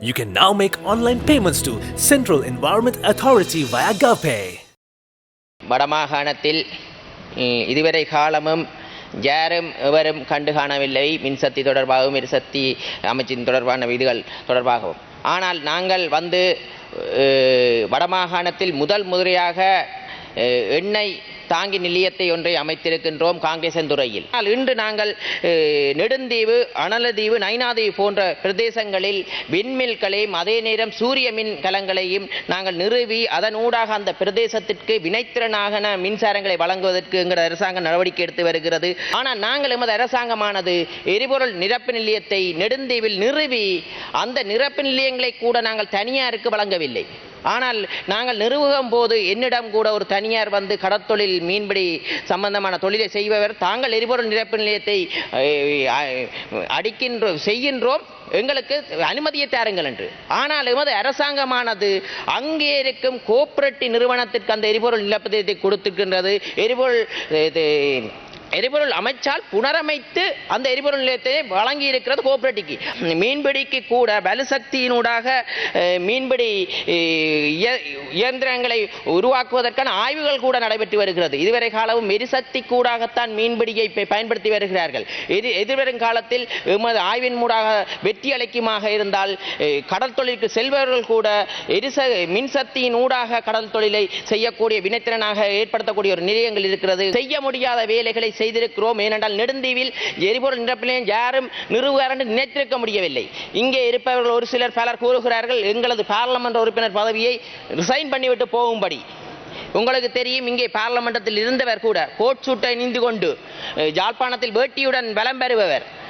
You can now make online payments to Central Environment Authority via GovPay. வடமாகாணத்தில் இதுவரை காலமும் யாரும் எவரும் கண்டு காணவில்லை மின்சக்தி தொடர்பாகவும் எரிசக்தி அமைச்சின் தொடர்பான விதிகள் தொடர்பாகவும் ஆனால் நாங்கள் வந்து வடமாகாணத்தில் முதல் முறையாக எண்ணெய் தாங்கி நிலையத்தை ஒன்றை அமைத்திருக்கின்றோம் காங்கேசந்துறையில் ஆனால் இன்று நாங்கள் நெடுந்தீவு அனலதீவு நைனாதீவு போன்ற பிரதேசங்களில் விண்மில்களையும் அதே நேரம் சூரிய மின் கலங்களையும் நாங்கள் நிறுவி அதனூடாக அந்த பிரதேசத்திற்கு வினைத்திறனாக மின்சாரங்களை வழங்குவதற்கு எங்கள் அரசாங்கம் நடவடிக்கை எடுத்து வருகிறது. ஆனால் நாங்கள் எமது அரசாங்கமானது எரிபொருள் நிரப்பு நிலையத்தை நெடுந்தீவில் நிறுவி அந்த நிரப்பு நிலையங்களை கூட நாங்கள் தனியாருக்கு வழங்கவில்லை. ஆனால் நாங்கள் நிறுவுகும் போது என்னிடம் கூட ஒரு தனியார் வந்து கடற்தொழில் மீன்பிடி சம்பந்தமான தொழிலை செய்பவர் தாங்கள் எரிபொருள் நிரப்பு நிலையத்தை அஹ், அடிக்கின்றோம் செய்கின்றோம். எங்களுக்கு அனுமதியை தாருங்கள் என்று. ஆனால் எமது அரசாங்கமானது அங்கே இருக்கும் கோஆபரேட்டிவ் நிறுவனத்திற்கு அந்த எரிபொருள் நிலப்பதியத்தை நிலையத்தை கொடுத்திருக்கின்றது. எரிபொருள் இது, எரிபொருள் அமைச்சால் புனரமைத்து அந்த எரிபொருள் நிலையத்தை வழங்கி இருக்கிறது கோஆபரேட்டிவ்க்கு. மீன்பிடிக்கு கூட வலுசக்தியினூடாக மீன்பிடி இய- இயந்திரங்களை உருவாக்குவதற்கான ஆய்வுகள் கூட நடைபெற்று வருகிறது. இதுவரை காலமும் எரிசக்தி கூடாகத்தான் மீன்பிடியை பயன்படுத்தி வருகிறார்கள். எதி எதிர்வரும் காலத்தில் எமது ஆய்வின் மூடாக வெற்றி அளிக்குமாக இருந்தால் கடல் தொழிலுக்கு செல்பவர்கள் கூட எரிச மின்சக்தியின் ஊடாக கடல் தொழிலை செய்யக்கூடிய வினைத்திறனாக ஏற்படுத்தக்கூடிய ஒரு நிலையங்கள் இருக்கிறது. செய்ய முடியாத வேலைகளை செய்திருக்கிறோம். ஏனென்றால் நெடுந்தீவில் எரிபொருள் நிரப்பிலையும் யாரும் நிறுவுவார் என்று நினைத்திருக்க முடியவில்லை. இங்கே இருப்பவர்கள் ஒரு சிலர் பலர் கூறுகிறார்கள் எங்களது பாராளுமன்ற உறுப்பினர் பதவியை ரிசைன் பண்ணிவிட்டு போகும்படி. உங்களுக்கு தெரியும் இங்கே பாராளுமன்றத்தில் இருந்தவர் கூட கோட் சூட்டை அணிந்து கொண்டு அஹ், யாழ்ப்பாணத்தில் வேட்டியுடன் வலம் பெறுபவர்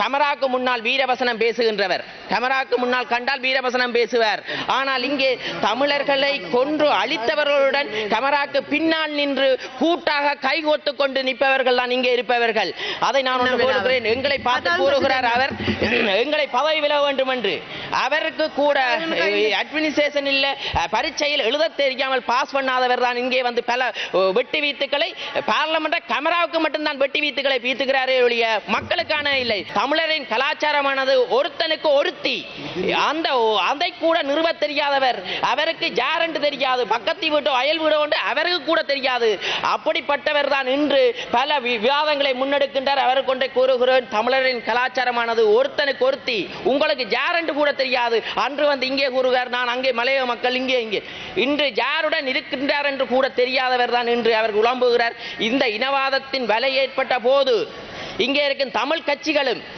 கமராக்கு முன்னால் வீரவசனம் பேசுகின்றவர். கமராக்கு முன்னால் கண்டால் வீரவசனம் பேசுவார். ஆனால் இங்கே தமிழர்களை கொன்று அழித்தவர்களுடன் கமராக்கு பின்னால் நின்று கூட்டாக கைகோத்து கொண்டு நிற்பவர்கள் தான் இங்கே இருப்பவர்கள். அதை நான் ஒன்று கூறுகிறேன். எங்களை பார்த்து கூறுகிறார் அவர். எங்களை பதவி விலக வேண்டும் என்று அவருக்கு கூட அட்மினிஸ்ட்ரேஷன் இல்ல பரீட்சையில் எழுத தெரியாமல் பாஸ் பண்ணாதவர் தான் இங்கே வந்து பல வெட்டி வீத்துக்களை பார்லமெண்ட் கமராவுக்கு மட்டும்தான் வெட்டி வீத்துக்களை வீத்துகிறாரே ஒழிய மக்களுக்கான இல்லை. தமிழரின் கலாச்சாரமானது ஒருத்தனுக்கு ஒருத்தி. அந்த அதை கூட நிறுவ தெரியாதவர். அவருக்கு யாரென்று தெரியாது. பக்கத்து வீட்டோ அயல் வீடோ என்று அவருக்கு கூட தெரியாது. அப்படிப்பட்டவர் தான் இன்று பல விவாதங்களை முன்னெடுக்கின்றார். அவர் கொண்டே கூறுகிறேன் தமிழரின் கலாச்சாரமானது ஒருத்தனுக்கு ஒருத்தி. உங்களுக்கு யாரென்று கூட தெரியாது. அன்று வந்து இங்கே கூறுவார் நான் அங்கே மலைய மக்கள் இங்கே இங்கே. இன்று யாருடன் இருக்கின்றார் என்று கூட தெரியாதவர் தான் இன்று அவர் உழம்புகிறார் இந்த இனவாதத்தின் வலை ஏற்பட்ட போது இங்கே இருக்கும் தமிழ் கட்சிகளும்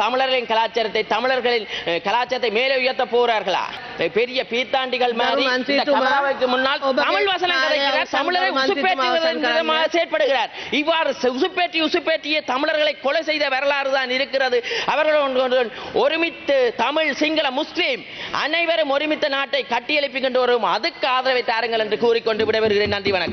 தமிழர்களின் கலாச்சாரத்தை தமிழர்களின் கலாச்சாரத்தை மேலே உயர்த்த போறார்களா? பெரிய பீத்தாண்டிகள் மாதிரி முன்னால் தமிழ் வசனம் கதைக்கிறார். தமிழரை உசுப்பேற்றுவதற்காக செயற்படுகிறார். இவ்வாறு உசுப்பேற்றி உசுப்பேற்றிய தமிழர்களை கொலை செய்த வரலாறு தான் இருக்கிறது. அவர்கள் ஒருமித்து தமிழ் சிங்கள முஸ்லீம் அனைவரும் ஒருமித்த நாட்டை கட்டியெழுப்பி கொண்டு வருவோம். அதுக்கு ஆதரவை தாருங்கள் என்று கூறிக்கொண்டு விடைபெறுகிறேன். நன்றி வணக்கம்.